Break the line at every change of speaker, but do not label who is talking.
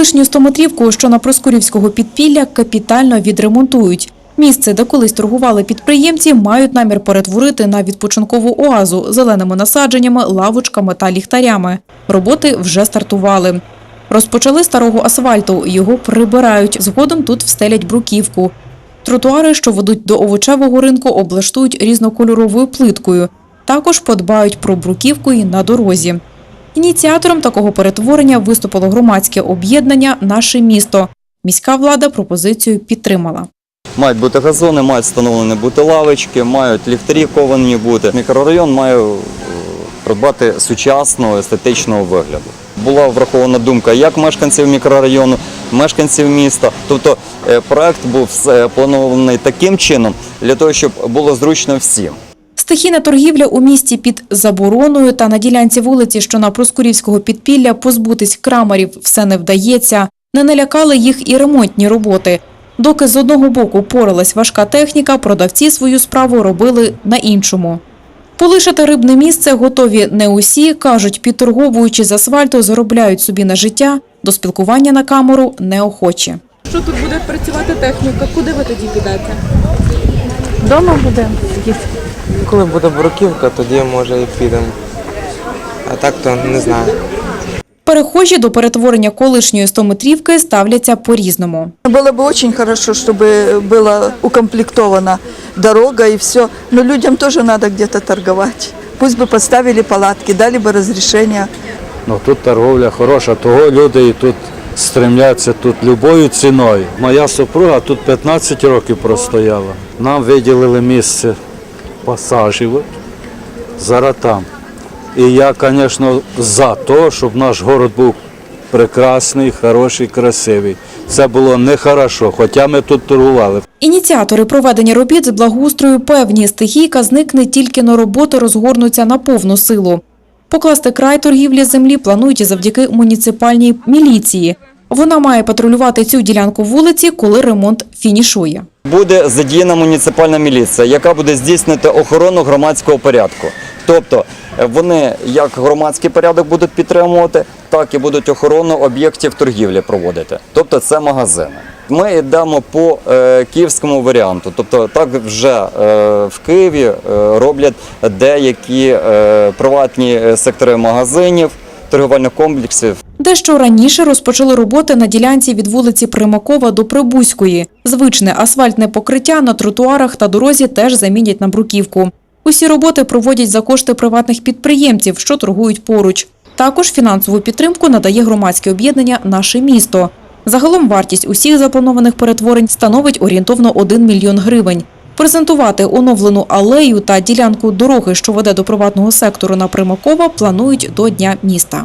Колишню стометрівку, що на Проскурівського підпілля, капітально відремонтують. Місце, де колись торгували підприємці, мають намір перетворити на відпочинкову оазу зеленими насадженнями, лавочками та ліхтарями. Роботи вже стартували. Розпочали старого асфальту, його прибирають. Згодом тут встелять бруківку. Тротуари, що ведуть до овочевого ринку, облаштують різнокольоровою плиткою. Також подбають про бруківку і на дорозі. Ініціатором такого перетворення виступило громадське об'єднання Наше місто. Міська влада пропозицію підтримала.
Мають бути газони, мають встановлені бути лавочки, мають ліхтарі ковані бути. Мікрорайон має е, придбати сучасного естетичного вигляду. Була врахована думка як мешканців мікрорайону, мешканців міста. Тобто е, проект був е, планований таким чином для того, щоб було зручно всім.
Стихійна торгівля у місті під забороною та на ділянці вулиці, що на Проскурівського підпілля, позбутись крамарів все не вдається. Не налякали їх і ремонтні роботи. Доки з одного боку поралась важка техніка, продавці свою справу робили на іншому. Полишити рибне місце готові не усі, кажуть, підторговуючи з асфальту, заробляють собі на життя, до спілкування на камеру неохочі.
Що тут буде працювати техніка? Куди ви тоді підете?
Дома буде тоді. Коли буде бруківка, тоді може і підемо. А так то не знаю.
Перехожі до перетворення колишньої стометрівки ставляться по-різному.
Было бы очень хорошо, чтобы была укомплектована дорога и все. Но людям тоже надо где-то торговать. Пусть бы поставили палатки, дали бы разрешение.
Ну тут торговля хороша, того люди і тут стремляться тут любою ціною. Моя супруга тут 15 років простояла. Нам виділили місце пасажів. Зараз там. І я, звісно, за те, щоб наш город був прекрасний, хороший, красивий. Це було нехорошо, хоча ми тут торгували.
Ініціатори проведення робіт з благоустрою певні, стихійка зникне тільки но роботи розгорнуться на повну силу. Покласти край торгівлі землі планують завдяки муніципальній міліції. Вона має патрулювати цю ділянку вулиці, коли ремонт фінішує.
Буде задіяна муніципальна міліція, яка буде здійснювати охорону громадського порядку. Тобто е, вони як громадський порядок будуть підтримувати, так і будуть охорону об'єктів торгівлі проводити. Тобто це магазини. Ми йдемо по е, київському варіанту. Тобто так вже е, в Києві е, роблять деякі е, приватні е, сектори магазинів, торгівельних комплексів.
Дещо раніше розпочали роботи на ділянці від вулиці Примакова до Прибузької. Звичне асфальтне покриття на тротуарах та дорозі теж замінять на бруківку. Усі роботи проводять за кошти приватних підприємців, що торгують поруч. Також фінансову підтримку надає громадське об'єднання Наше місто. Загалом вартість усіх запланованих перетворень становить орієнтовно 1 мільйон гривень. Презентувати оновлену алею та ділянку дороги, що веде до приватного сектору на Примакова, планують до Дня міста.